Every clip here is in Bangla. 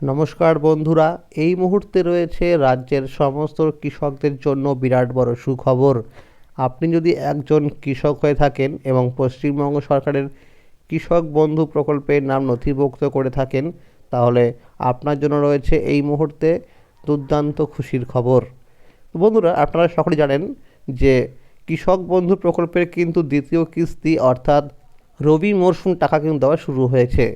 নমস্কার বন্ধুরা, এই মুহূর্তে রয়েছে রাজ্যের সমস্ত কৃষকদের জন্য বিরাট বড় সুখবর। আপনি যদি একজন কৃষক হয়ে থাকেন এবং পশ্চিমবঙ্গ সরকারের কৃষক বন্ধু প্রকল্পের নাম নথিভুক্ত করে থাকেন, তাহলে আপনার জন্য রয়েছে এই মুহূর্তে দুর্দান্ত খুশির খবর। বন্ধুরা, আপনারা সকলে জানেন যে কৃষক বন্ধু প্রকল্পের কিন্তু দ্বিতীয় কিস্তি অর্থাৎ রবি মরশুম টাকা কিন্তু দেওয়া শুরু হয়েছে।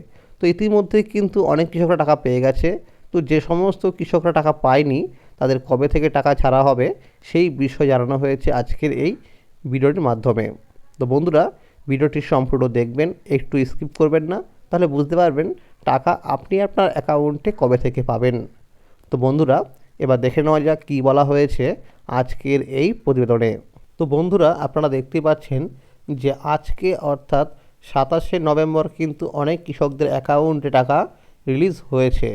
তো ইতিমধ্যে কিন্তু অনেক কৃষকরা টাকা পেয়ে গেছে। তো যে সমস্ত কৃষকরা টাকা পায়নি, তাদের কবে থেকে টাকা ছাড়া হবে, সেই বিষয় জানানো হয়েছে আজকের এই ভিডিওটির মাধ্যমে। তো বন্ধুরা, ভিডিওটি সম্পূর্ণ দেখবেন, একটু স্কিপ করবেন না, তাহলে বুঝতে পারবেন টাকা আপনি আপনার অ্যাকাউন্টে কবে থেকে পাবেন। তো বন্ধুরা, এবার দেখে নেওয়া যাক কী বলা হয়েছে আজকের এই প্রতিবেদনে। তো বন্ধুরা, আপনারা দেখতে পাচ্ছেন যে আজকে অর্থাৎ সাতাশে নভেম্বর কিন্তু অনেক কৃষকদের অ্যাকাউন্টে টাকা রিলিজ হয়েছে।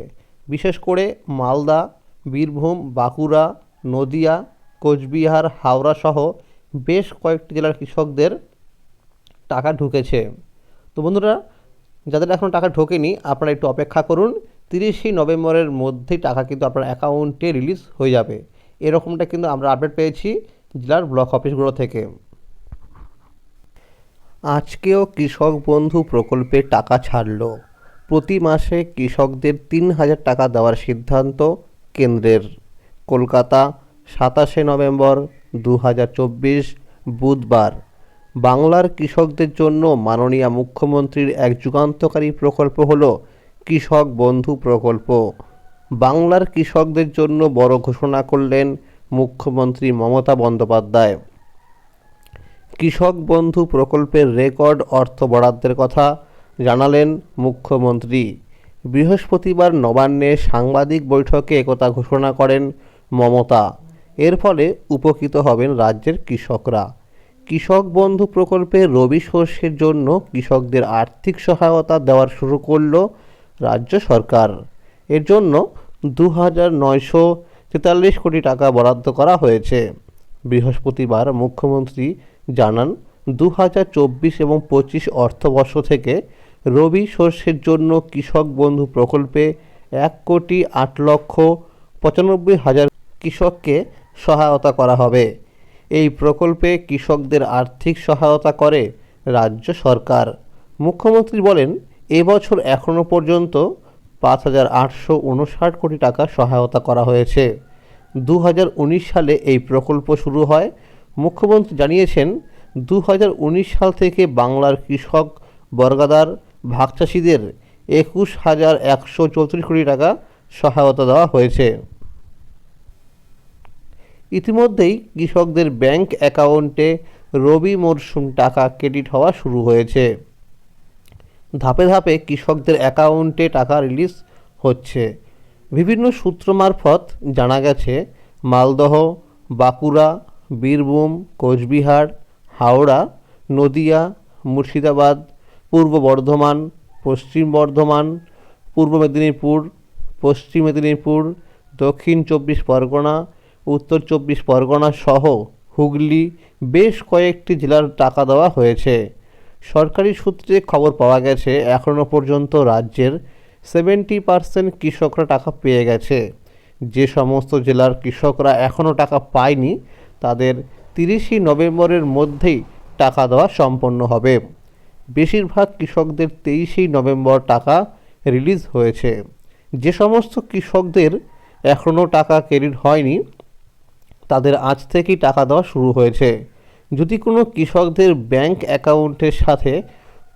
বিশেষ করে মালদা, বীরভূম, বাঁকুড়া, নদিয়া, কোচবিহার, হাওড়া সহ বেশ কয়েকটি জেলার কৃষকদের টাকা ঢুকেছে। তো বন্ধুরা, যাদের এখনও টাকা ঢোকেনি, আপনারা একটু অপেক্ষা করুন। তিরিশে নভেম্বরের মধ্যেই টাকা কিন্তু আপনার অ্যাকাউন্টে রিলিজ হয়ে যাবে। এরকমটা কিন্তু আমরা আপডেট পেয়েছি জেলার ব্লক অফিসগুলো থেকে। আজকেও কৃষক বন্ধু প্রকল্পে টাকা ছাড়ল। প্রতি মাসে কৃষকদের তিন হাজার টাকা দেওয়ার সিদ্ধান্ত কেন্দ্রের। কলকাতা, সাতাশে নভেম্বর দু হাজার চব্বিশ, বুধবার। বাংলার কৃষকদের জন্য মাননীয় মুখ্যমন্ত্রীর এক যুগান্তকারী প্রকল্প হল কৃষক বন্ধু প্রকল্প। বাংলার কৃষকদের জন্য বড় ঘোষণা করলেন মুখ্যমন্ত্রী মমতা বন্দ্যোপাধ্যায়। কৃষক বন্ধু প্রকল্পের রেকর্ড অর্থ বরাদ্দের কথা জানালেন মুখ্যমন্ত্রী। বৃহস্পতিবার নবান্নে সাংবাদিক বৈঠকে একথা ঘোষণা করেন মমতা। এর ফলে উপকৃত হবেন রাজ্যের কৃষকরা। কৃষক বন্ধু প্রকল্পে রবি শস্যের জন্য কৃষকদের আর্থিক সহায়তা দেওয়ার শুরু করল রাজ্য সরকার। এর জন্য দু হাজার নয়শো তেতাল্লিশ কোটি টাকা বরাদ্দ করা হয়েছে। বৃহস্পতিবার মুখ্যমন্ত্রী জানান দু হাজার চব্বিশ এবং পঁচিশ অর্থবর্ষ থেকে রবি শস্যের জন্য কৃষক বন্ধু প্রকল্পে এক কোটি আট লক্ষ পঁচানব্বই হাজার কৃষককে সহায়তা করা হবে। এই প্রকল্পে কৃষকদের আর্থিক সহায়তা করে রাজ্য সরকার। মুখ্যমন্ত্রী বলেন, এবছর এখনও পর্যন্ত পাঁচ হাজার আটশো উনষাট কোটি টাকা সহায়তা করা হয়েছে। দু হাজার উনিশ সালে এই প্রকল্প শুরু হয় মুখ্যমন্ত্রী জানিয়েছেন দু হাজার উনিশ সাল থেকে বাংলার কৃষক বর্গাদার ভাগচাষিদের একুশ হাজার একশো চৌত্রিশ কোটি টাকা সহায়তা দেওয়া হয়েছে। ইতিমধ্যেই কৃষকদের ব্যাংক অ্যাকাউন্টে রবি মরশুম টাকা ক্রেডিট হওয়া শুরু হয়েছে। ধাপে ধাপে কৃষকদের অ্যাকাউন্টে টাকা রিলিজ হচ্ছে। বিভিন্ন সূত্র মারফত জানা গেছে, মালদহ, বাঁকুড়া বীরভূম, কোচবিহার, হাওড়া, নদিয়া, মুর্শিদাবাদ, পূর্ব বর্ধমান, পশ্চিম বর্ধমান, পূর্ব মেদিনীপুর, পশ্চিম মেদিনীপুর, দক্ষিণ চব্বিশ পরগনা, উত্তর চব্বিশ পরগনা সহ হুগলি বেশ কয়েকটি জেলার টাকা দেওয়া হয়েছে। সরকারি সূত্রে খবর পাওয়া গেছে এখনও পর্যন্ত রাজ্যের সেভেন্টি পার্সেন্ট কৃষকরা টাকা পেয়ে গেছে। যে সমস্ত জেলার কৃষকরা এখনও টাকা পায়নি তাদের তিরিশে নভেম্বরের মধ্যেই টাকা দেওয়া সম্পন্ন হবে। বেশিরভাগ কৃষকদের তেইশেই নভেম্বর টাকা রিলিজ হয়েছে। যে সমস্ত কৃষকদের এখনও টাকা ক্রেডিট হয়নি, তাদের আজ থেকেই টাকা দেওয়া শুরু হয়েছে। যদি কোনো কৃষকদের ব্যাংক অ্যাকাউন্টের সাথে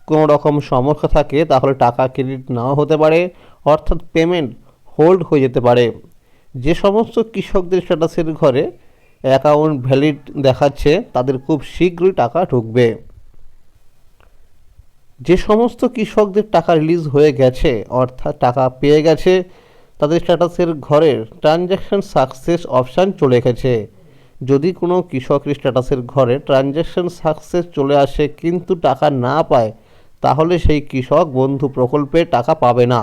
কোনো রকম সমস্যা থাকে, তাহলে টাকা ক্রেডিট নাও হতে পারে, অর্থাৎ পেমেন্ট হোল্ড হয়ে যেতে পারে। যে সমস্ত কৃষকদের স্ট্যাটাসের ঘরে অ্যাকাউন্ট ভ্যালিড দেখাচ্ছে, তাদের খুব শীঘ্রই টাকা ঢুকবে। যে সমস্ত কৃষকদের টাকা রিলিজ হয়ে গেছে, অর্থাৎ টাকা পেয়ে গেছে, তাদের স্ট্যাটাসের ঘরের ট্রানজ্যাকশান সাকসেস অপশান চলে এসেছে। যদি কোনো কৃষকের স্ট্যাটাসের ঘরে ট্রানজ্যাকশান সাকসেস চলে আসে, কিন্তু টাকা না পায়, তাহলে সেই কৃষক বন্ধু প্রকল্পে টাকা পাবে না।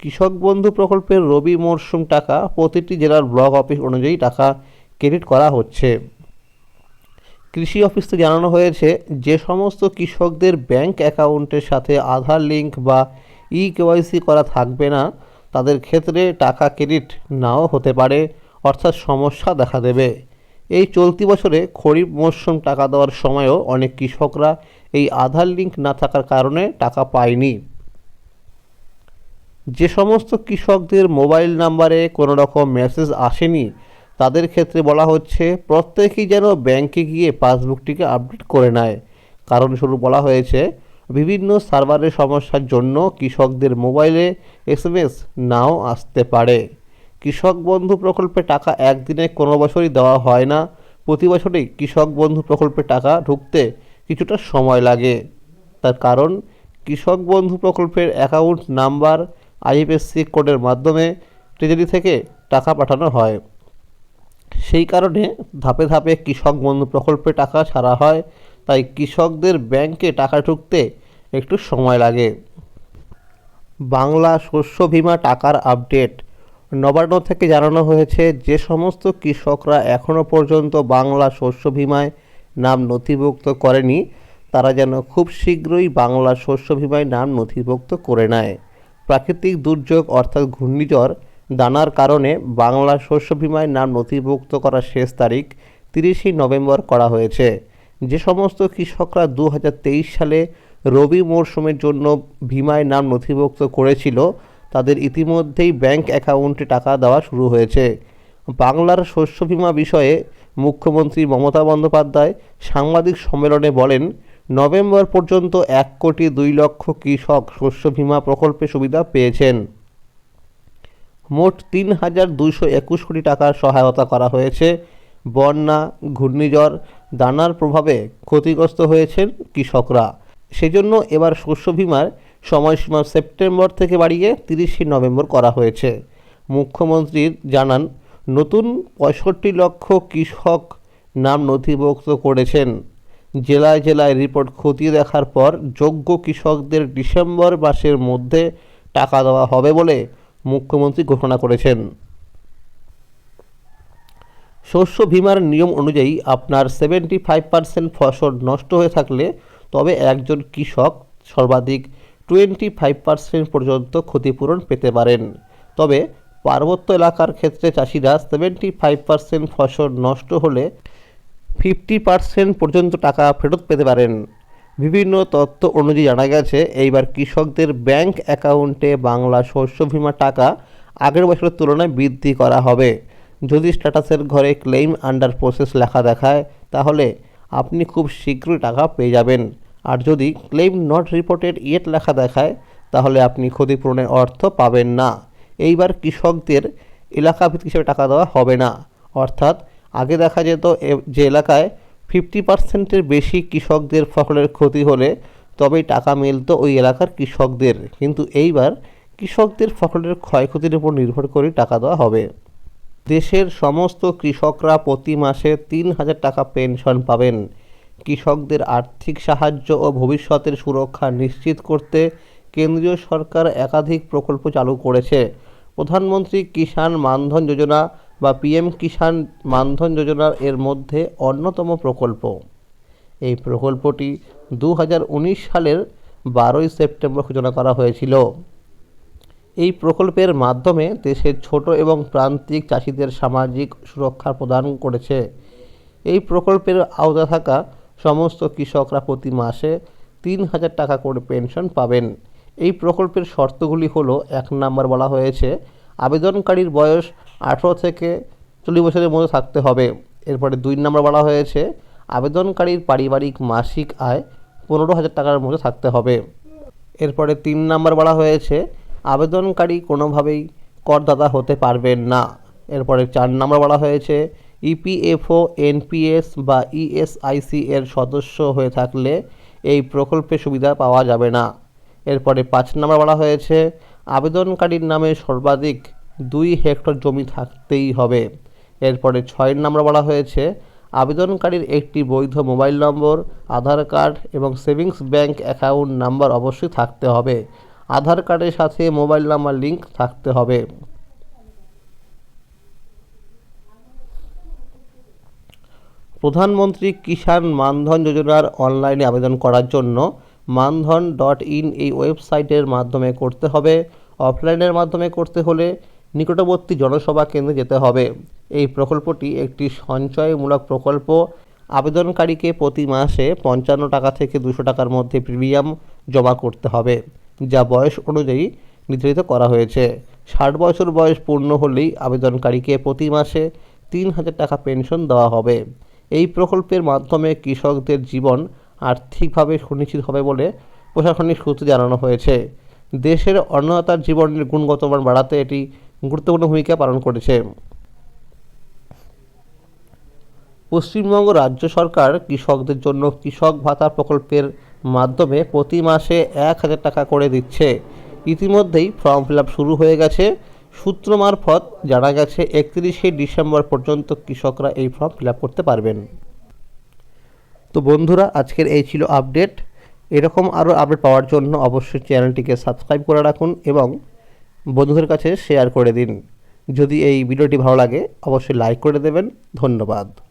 কৃষক বন্ধু প্রকল্পের রবি মরশুম টাকা প্রতিটি জেলার ব্লক অফিস অনুযায়ী টাকা ক্রেডিট করা হচ্ছে। কৃষি অফিস থেকে জানানো হয়েছে, যে সমস্ত কৃষকদের ব্যাংক অ্যাকাউন্টের সাথে আধার লিঙ্ক বা ই কেওয়াইসি করা থাকবে না, তাদের ক্ষেত্রে টাকা ক্রেডিট নাও হতে পারে, অর্থাৎ সমস্যা দেখা দেবে। এই চলতি বছরে খরিফ মরশুম টাকা দেওয়ার সময়ও অনেক কৃষকরা এই আধার লিঙ্ক না থাকার কারণে টাকা পায়নি। যে সমস্ত কৃষকদের মোবাইল নাম্বারে কোনো রকম মেসেজ আসেনি তাদের ক্ষেত্রে বলা হচ্ছে, প্রত্যেকেই যেন ব্যাংকে গিয়ে পাসবুকটিকে আপডেট করে নেয়। কারণ শুরু বলা হয়েছে, বিভিন্ন সার্ভারের সমস্যার জন্য কৃষকদের মোবাইলে এসএমএস নাও আসতে পারে। কৃষক বন্ধু প্রকল্পে টাকা একদিনে কোনো বছরই দেওয়া হয় না। প্রতি বছরই কৃষক বন্ধু প্রকল্পে টাকা ঢুকতে কিছুটা সময় লাগে। তার কারণ, কৃষক বন্ধু প্রকল্পের অ্যাকাউন্ট নাম্বার, আইএফএসসি কোডের মাধ্যমে ট্রেজারি থেকে টাকা পাঠানো হয়। সেই কারণে ধাপে ধাপে কৃষক বন্ধু প্রকল্পে টাকা ছাড়া হয়, তাই কৃষকদের ব্যাংকে টাকা ঢুকতে একটু সময় লাগে। বাংলা শস্য বিমা টাকার আপডেট। নবান্ন থেকে জানানো হয়েছে, যে সমস্ত কৃষকরা এখনও পর্যন্ত বাংলা শস্য বীমায় নাম নথিভুক্ত করেনি, তারা যেন খুব শীঘ্রই বাংলা শস্য বিমায় নাম নথিভুক্ত করে নেয়। প্রাকৃতিক দুর্যোগ অর্থাৎ ঘূর্ণিঝড় দানার কারণে বাংলা শস্য বীমায় নাম নথিভুক্ত করার শেষ তারিখ তিরিশে নভেম্বর করা হয়েছে। যে সমস্ত কৃষকরা দু হাজার তেইশ সালে রবি মরশুমের জন্য বীমায় নাম নথিভুক্ত করেছিল, তাদের ইতিমধ্যেই ব্যাংক অ্যাকাউন্টে টাকা দেওয়া শুরু হয়েছে। বাংলার শস্য বীমা বিষয়ে মুখ্যমন্ত্রী মমতা বন্দ্যোপাধ্যায় সাংবাদিক সম্মেলনে বলেন, নভেম্বর পর্যন্ত এক কোটি দুই লক্ষ কৃষক শস্য বীমা প্রকল্পে সুবিধা পেয়েছেন। মোট তিন হাজার দুইশো একুশ কোটি টাকার সহায়তা করা হয়েছে। বন্যা, ঘূর্ণিঝড়, দানার প্রভাবে ক্ষতিগ্রস্ত হয়েছেন কৃষকরা। সেজন্য এবার শস্য বীমার সময়সীমা সেপ্টেম্বর থেকে বাড়িয়ে তিরিশে নভেম্বর করা হয়েছে। মুখ্যমন্ত্রী জানান, নতুন পঁয়ষট্টি লক্ষ কৃষক নাম নথিভুক্ত করেছেন। জেলায় জেলায় রিপোর্ট খতিয়ে দেখার পর যোগ্য কৃষকদের ডিসেম্বর মাসের মধ্যে টাকা দেওয়া হবে বলে মুখ্যমন্ত্রী ঘোষণা করেছেন। শস্য বীমার নিয়ম অনুযায়ী আপনার সেভেন্টি ফাইভ পার্সেন্ট ফসল নষ্ট হয়ে থাকলে তবে একজন কৃষক সর্বাধিক টোয়েন্টি ফাইভ পার্সেন্ট পর্যন্ত ক্ষতিপূরণ পেতে পারেন। তবে পার্বত্য এলাকার ক্ষেত্রে চাষিরা সেভেন্টি ফাইভ পার্সেন্ট ফসল নষ্ট হলে ফিফটি পার্সেন্ট পর্যন্ত টাকা ফেরত পেতে পারেন। বিভিন্ন তথ্য অনুযায়ী জানা গেছে, এইবার কৃষকদের ব্যাংক অ্যাকাউন্টে বাংলা শস্য বীমা টাকা আগের বছরের তুলনায় বৃদ্ধি করা হবে। যদি স্ট্যাটাসের ঘরে ক্লেইম আন্ডার প্রসেস লেখা দেখায়, তাহলে আপনি খুব শীঘ্রই টাকা পেয়ে যাবেন। আর যদি ক্লেইম নট রিপোর্টেড ইয়েট লেখা দেখায়, তাহলে আপনি ক্ষতিপূরণের অর্থ পাবেন না। এইবার কৃষকদের এলাকা ভিত্তিক হিসেবে টাকা দেওয়া হবে না। অর্থাৎ আগে দেখা যেত যে এলাকায় ফিফটি পার্সেন্টের বেশি কৃষকদের ফসলের ক্ষতি হলে তবেই টাকা মিলতো ওই এলাকার কৃষকদের। কিন্তু এইবার কৃষকদের ফসলের ক্ষয়ক্ষতির উপর নির্ভর করে টাকা দেওয়া হবে। দেশের সমস্ত কৃষকরা প্রতি মাসে তিন হাজার টাকা পেনশন পাবেন। কৃষকদের আর্থিক সাহায্য ও ভবিষ্যতের সুরক্ষা নিশ্চিত করতে কেন্দ্রীয় সরকার একাধিক প্রকল্প চালু করেছে। প্রধানমন্ত্রী কিষাণ মানধন যোজনা বা পিএম কিষাণ মানধন যোজনার এর মধ্যে অন্যতম প্রকল্প। এই প্রকল্পটি দু হাজার উনিশ সালের বারোই সেপ্টেম্বর সূচনা করা হয়েছিল। এই প্রকল্পের মাধ্যমে দেশের ছোট এবং প্রান্তিক চাষিদের সামাজিক সুরক্ষা প্রদান করেছে। এই প্রকল্পের আওতা থাকা সমস্ত কৃষকরা প্রতি মাসে তিন হাজার টাকা করে পেনশন পাবেন। এই প্রকল্পের শর্তগুলি হলো, এক নাম্বার বলা হয়েছে, আবেদনকারীর বয়স আঠেরো থেকে চল্লিশ বছরের মধ্যে থাকতে হবে। এরপরে দুই নম্বর বলা হয়েছে, আবেদনকারীর পারিবারিক মাসিক আয় পনেরো হাজার টাকার মধ্যে থাকতে হবে। এরপরে তিন নম্বর বলা হয়েছে, আবেদনকারী কোনোভাবেই করদাতা হতে পারবেন না। এরপরে চার নম্বর বলা হয়েছে, ইপিএফও, এনপিএস বা ইএসআইসি এর সদস্য হয়ে থাকলে এই প্রকল্পের সুবিধা পাওয়া যাবে না। এরপরে পাঁচ নম্বর বলা হয়েছে, আবেদনকারীর নামে সর্বাধিক দুই হেক্টর জমি থাকতেই হবে। এরপরে ছয় নম্বর বলা হয়েছে, আবেদনকারীর একটি বৈধ মোবাইল নম্বর, আধার কার্ড এবং সেভিংস ব্যাংক অ্যাকাউন্ট নাম্বার অবশ্যই থাকতে হবে। আধার কার্ডের সাথে মোবাইল নাম্বার লিংক থাকতে হবে। প্রধানমন্ত্রী কিষাণ মানধন যোজনার অনলাইনে আবেদন করার জন্য মানধন ডট ইন এই ওয়েবসাইটের মাধ্যমে করতে হবে। অফলাইনের মাধ্যমে করতে হলে নিকটবর্তী জনসভা কেন্দ্রে যেতে হবে। এই প্রকল্পটি একটি সঞ্চয়মূলক প্রকল্প। আবেদনকারীকে প্রতি মাসে পঞ্চান্ন টাকা থেকে দুশো টাকার মধ্যে প্রিমিয়াম জমা করতে হবে, যা বয়স অনুযায়ী নির্ধারিত করা হয়েছে। ষাট বছর বয়স পূর্ণ হলেই আবেদনকারীকে প্রতি মাসে তিন হাজার টাকা পেনশন দেওয়া হবে। এই প্রকল্পের মাধ্যমে কৃষকদের জীবন আর্থিকভাবে সুনিশ্চিত হবে বলে প্রশাসনিক সূত্রে জানানো হয়েছে। দেশের অন্নদাতার জীবনের গুণগত মান বাড়াতে এটি গুরুত্বপূর্ণ ভূমিকা পালন করেছে। পশ্চিমবঙ্গ রাজ্য সরকার কৃষকদের জন্য কৃষক ভাতা প্রকল্পের মাধ্যমে প্রতি মাসে এক হাজার টাকা করে দিচ্ছে। ইতিমধ্যেই ফর্ম ফিল শুরু হয়ে গেছে। সূত্র মারফত জানা গেছে, একত্রিশে ডিসেম্বর পর্যন্ত কৃষকরা এই ফর্ম ফিল করতে পারবেন। তো বন্ধুরা, আজকের এই ছিল আপডেট। এরকম আরও আপডেট পাওয়ার জন্য অবশ্যই চ্যানেলটিকে সাবস্ক্রাইব করে রাখুন এবং বন্ধুদের কাছে শেয়ার করে দিন। যদি এই ভিডিওটি ভালো লাগে, অবশ্যই লাইক করে দেবেন। ধন্যবাদ।